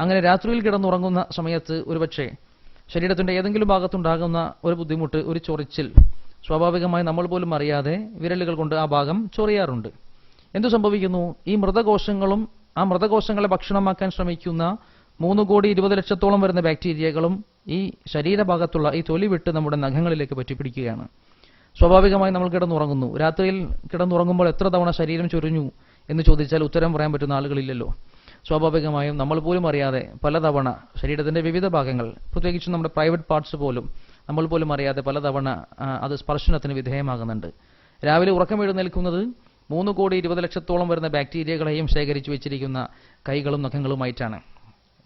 അങ്ങനെ രാത്രിയിൽ കിടന്നുറങ്ങുന്ന സമയത്ത് ഒരുപക്ഷെ ശരീരത്തിന്റെ ഏതെങ്കിലും ഭാഗത്തുണ്ടാകുന്ന ഒരു ബുദ്ധിമുട്ട് ഒരു ചൊറിച്ചിൽ സ്വാഭാവികമായി നമ്മൾ പോലും അറിയാതെ വിരലുകൾ കൊണ്ട് ആ ഭാഗം ചൊറിയാറുണ്ട്. എന്തു സംഭവിക്കുന്നു? ഈ മൃതകോശങ്ങളും ആ മൃതകോശങ്ങളെ ഭക്ഷണമാക്കാൻ ശ്രമിക്കുന്ന മൂന്ന് കോടി ഇരുപത് ലക്ഷത്തോളം വരുന്ന ബാക്ടീരിയകളും ഈ ശരീരഭാഗത്തുള്ള ഈ തൊലി വിട്ട് നമ്മുടെ നഖങ്ങളിലേക്ക് പറ്റിപ്പിടിക്കുകയാണ്. സ്വാഭാവികമായി നമ്മൾ കിടന്നുറങ്ങുന്നു. രാത്രിയിൽ കിടന്നുറങ്ങുമ്പോൾ എത്ര തവണ ശരീരം ചൊരിഞ്ഞു എന്ന് ചോദിച്ചാൽ ഉത്തരം പറയാൻ പറ്റുന്ന ആളുകളില്ലല്ലോ. സ്വാഭാവികമായും നമ്മൾ പോലും അറിയാതെ പലതവണ ശരീരത്തിന്റെ വിവിധ ഭാഗങ്ങൾ പ്രത്യേകിച്ചും നമ്മുടെ പ്രൈവറ്റ് പാർട്സ് പോലും നമ്മൾ പോലും അറിയാതെ പലതവണ അത് സ്പർശനത്തിന് വിധേയമാകുന്നുണ്ട്. രാവിലെ ഉറക്കം എഴുന്നേൽക്കുന്നത് മൂന്ന് കോടി ഇരുപത് ലക്ഷത്തോളം വരുന്ന ബാക്ടീരിയകളെയും ശേഖരിച്ചു വെച്ചിരിക്കുന്ന കൈകളും നഖങ്ങളുമായിട്ടാണ്.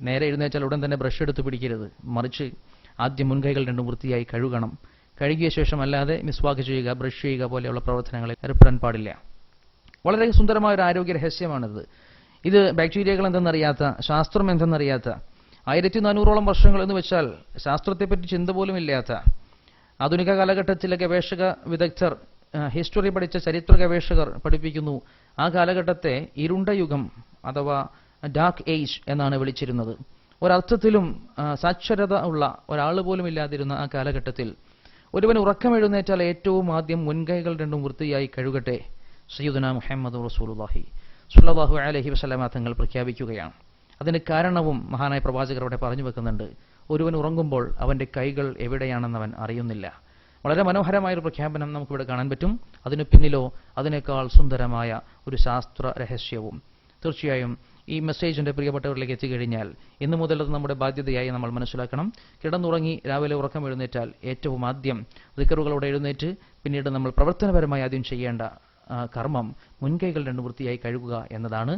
നേരെ എഴുന്നേച്ചാൽ ഉടൻ തന്നെ ബ്രഷ് എടുത്ത് പിടിക്കരുത്. മറിച്ച് ആദ്യം മുൻകൈകൾ രണ്ടും വൃത്തിയായി കഴുകണം. കഴുകിയ ശേഷം അല്ലാതെ മിസ്വാക്ക് ചെയ്യുക ബ്രഷ് ചെയ്യുക പോലെയുള്ള പ്രവർത്തനങ്ങളിൽ ഏർപ്പെടാൻ പാടില്ല. വളരെ സുന്ദരമായ ഒരു ആരോഗ്യ രഹസ്യമാണിത്. ഇത് ബാക്ടീരിയകൾ എന്തെന്നറിയാത്ത ശാസ്ത്രം എന്തെന്നറിയാത്ത ആയിരത്തി നാനൂറോളം വർഷങ്ങൾ എന്ന് വെച്ചാൽ ശാസ്ത്രത്തെപ്പറ്റി ചിന്ത പോലും ഇല്ലാത്ത ആധുനിക കാലഘട്ടത്തിലെ ഗവേഷക വിദഗ്ധർ ഹിസ്റ്ററി പഠിച്ച ചരിത്ര ഗവേഷകർ പഠിപ്പിക്കുന്നു. ആ കാലഘട്ടത്തെ ഇരുണ്ട യുഗം അഥവാ ഡാർക്ക് ഏജ് എന്നാണ് വിളിച്ചിരുന്നത്. ഒരർത്ഥത്തിലും സാക്ഷരത ഉള്ള ഒരാൾ പോലും ഇല്ലാതിരുന്ന ആ കാലഘട്ടത്തിൽ ഒരുവൻ ഉറക്കം എഴുന്നേറ്റാൽ ഏറ്റവും ആദ്യം മുൻകൈകൾ രണ്ടും വൃത്തിയായി കഴുകട്ടെ. സയ്യുദന മുഹമ്മദ് റസൂലുള്ളാഹി. സ്വല്ലല്ലാഹു അലഹി വസ്ലാമ തങ്ങൾ പ്രഖ്യാപിക്കുകയാണ്. അതിന് കാരണവും മഹാനായ പ്രവാചകർ അവിടെ പറഞ്ഞു വെക്കുന്നുണ്ട്. ഒരുവൻ ഉറങ്ങുമ്പോൾ അവന്റെ കൈകൾ എവിടെയാണെന്നവൻ അറിയുന്നില്ല. വളരെ മനോഹരമായ ഒരു പ്രഖ്യാപനം നമുക്കിവിടെ കാണാൻ പറ്റും. അതിനു പിന്നിലോ അതിനേക്കാൾ സുന്ദരമായ ഒരു ശാസ്ത്ര രഹസ്യവും. തീർച്ചയായും ഈ മെസ്സേജിന്റെ പ്രിയപ്പെട്ടവരിലേക്ക് എത്തിക്കഴിഞ്ഞാൽ ഇന്നു മുതൽ അത് നമ്മുടെ ബാധ്യതയായി നമ്മൾ മനസ്സിലാക്കണം. കിടന്നുറങ്ങി രാവിലെ ഉറക്കം എഴുന്നേറ്റാൽ ഏറ്റവും ആദ്യം ദിക്കറുകളോടെ എഴുന്നേറ്റ് പിന്നീട് നമ്മൾ പ്രവർത്തനപരമായി ആദ്യം ചെയ്യേണ്ട കർമ്മം മുൻകൈകൾ രണ്ട് വൃത്തിയായി കഴുകുക എന്നതാണ്